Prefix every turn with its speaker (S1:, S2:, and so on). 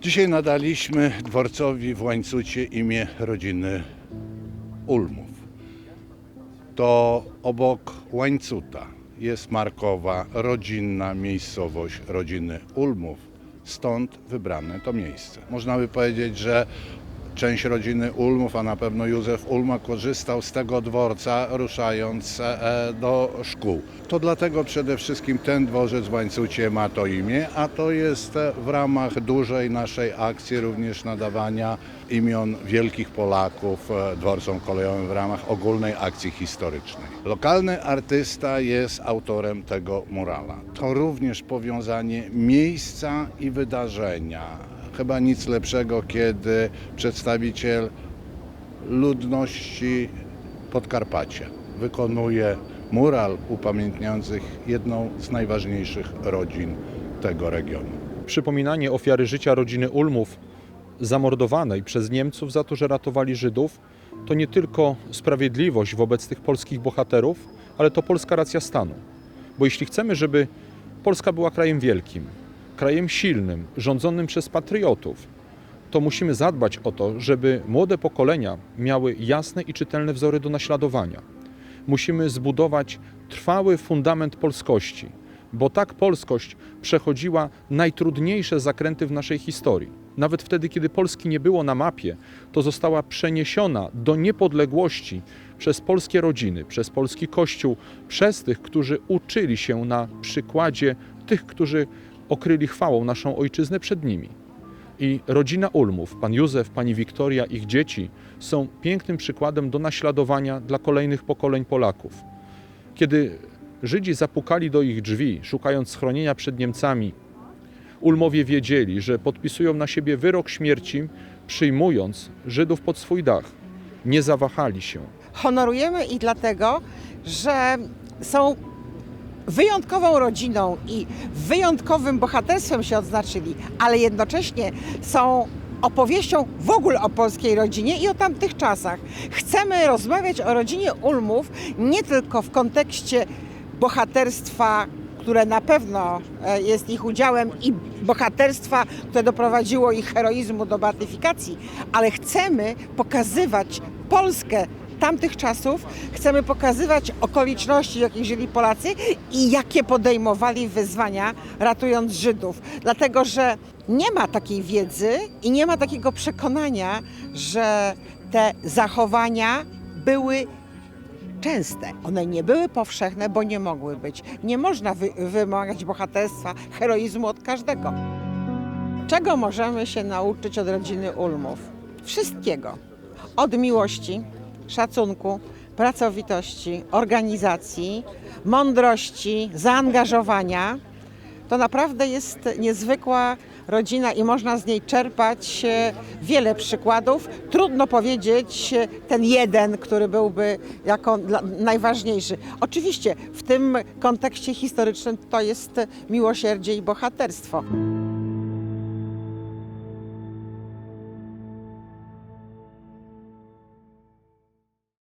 S1: Dzisiaj nadaliśmy dworcowi w Łańcucie imię rodziny Ulmów. To obok Łańcuta jest markowa rodzinna miejscowość rodziny Ulmów. Stąd wybrane to miejsce. Można by powiedzieć, że część rodziny Ulmów, a na pewno Józef Ulma korzystał z tego dworca ruszając e, do szkół. To dlatego przede wszystkim ten dworzec w Łańcucie ma to imię, a to jest e, w ramach dużej naszej akcji również nadawania imion wielkich Polaków e, dworcom kolejowym w ramach ogólnej akcji historycznej. Lokalny artysta jest autorem tego murala. To również powiązanie miejsca i wydarzenia. Chyba nic lepszego, kiedy przedstawiciel ludności Podkarpacia wykonuje mural upamiętniający jedną z najważniejszych rodzin tego regionu.
S2: Przypominanie ofiary życia rodziny Ulmów, zamordowanej przez Niemców za to, że ratowali Żydów, to nie tylko sprawiedliwość wobec tych polskich bohaterów, ale to polska racja stanu. Bo jeśli chcemy, żeby Polska była krajem wielkim, krajem silnym, rządzonym przez patriotów, to musimy zadbać o to, żeby młode pokolenia miały jasne i czytelne wzory do naśladowania. Musimy zbudować trwały fundament polskości, bo tak polskość przechodziła najtrudniejsze zakręty w naszej historii. Nawet wtedy, kiedy Polski nie było na mapie, to została przeniesiona do niepodległości przez polskie rodziny, przez polski kościół, przez tych, którzy uczyli się na przykładzie tych, którzy okryli chwałą naszą ojczyznę przed nimi. I rodzina Ulmów, pan Józef, pani Wiktoria, ich dzieci są pięknym przykładem do naśladowania dla kolejnych pokoleń Polaków. Kiedy Żydzi zapukali do ich drzwi, szukając schronienia przed Niemcami, Ulmowie wiedzieli, że podpisują na siebie wyrok śmierci, przyjmując Żydów pod swój dach. Nie zawahali się.
S3: Honorujemy ich dlatego, że są wyjątkową rodziną i wyjątkowym bohaterstwem się odznaczyli, ale jednocześnie są opowieścią w ogóle o polskiej rodzinie i o tamtych czasach. Chcemy rozmawiać o rodzinie Ulmów nie tylko w kontekście bohaterstwa, które na pewno e, jest ich udziałem i bohaterstwa, które doprowadziło ich heroizmu do beatyfikacji, ale chcemy pokazywać Polskę tamtych czasów, chcemy pokazywać okoliczności, w jakich żyli Polacy i jakie podejmowali wyzwania ratując Żydów. Dlatego, że nie ma takiej wiedzy i nie ma takiego przekonania, że te zachowania były częste. One nie były powszechne, bo nie mogły być. Nie można wy wymagać bohaterstwa, heroizmu od każdego. Czego możemy się nauczyć od rodziny Ulmów? Wszystkiego. Od miłości, szacunku, pracowitości, organizacji, mądrości, zaangażowania. To naprawdę jest niezwykła rodzina i można z niej czerpać e, wiele przykładów. Trudno powiedzieć e, ten jeden, który byłby jako najważniejszy. Oczywiście w tym kontekście historycznym to jest miłosierdzie i bohaterstwo.